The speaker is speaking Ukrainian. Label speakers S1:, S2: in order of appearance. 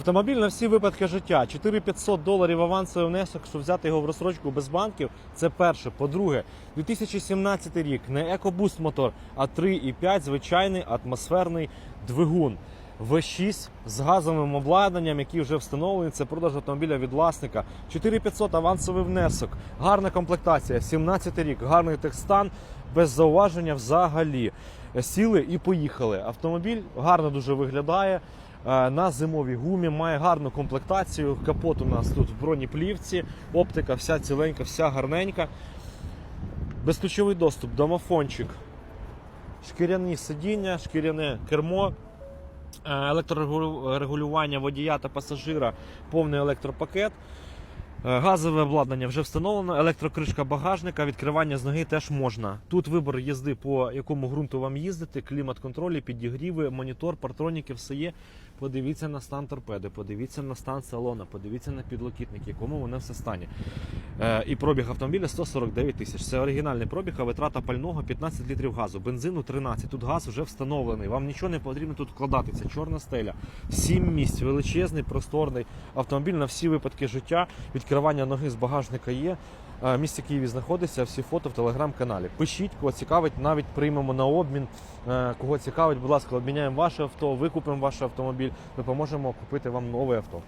S1: Автомобіль на всі випадки життя. 4500 доларів авансовий внесок, щоб взяти його в розстрочку без банків. Це перше. По-друге, 2017 рік не EcoBoost мотор, а 3,5 звичайний атмосферний двигун. V6 з газовим обладнанням, який вже встановлений. Це продаж автомобіля від власника. 4500 авансовий внесок. Гарна комплектація. 17 рік, гарний техстан, без зауваження взагалі. Сіли і поїхали. Автомобіль гарно дуже виглядає. Е, На зимовій гумі має гарну комплектацію. Капот у нас тут в бронеплівці, оптика вся ціленька, вся гарненька. Безключовий доступ, домофончик, шкіряні сидіння, шкіряне кермо, е, електрорегулювання водія та пасажира, повний електропакет. Е, Газове обладнання вже встановлено, електрокришка багажника, відкривання з ноги теж можна. Тут вибор їзди, по якому ґрунту вам їздити, клімат-контролі, підігріви, монітор, партроніки, все є. Подивіться на стан торпеди, подивіться на стан салона, подивіться на підлокітник, якому воно все стані. Е, і пробіг автомобіля 149 тисяч. Це оригінальний пробіг, а витрата пального 15 літрів газу, бензину 13. Тут газ вже встановлений. Вам нічого не потрібно тут вкладати. Це чорна стеля. Сім місць, величезний, просторний автомобіль на всі випадки життя. Відкривання ноги з багажника є. Е, Місце Києві знаходиться, всі фото в телеграм-каналі. Пишіть, кого цікавить, навіть приймемо на обмін. Е, Кого цікавить, будь ласка, обміняємо ваше авто, викупимо ваш автомобіль, допоможемо купити вам нове авто.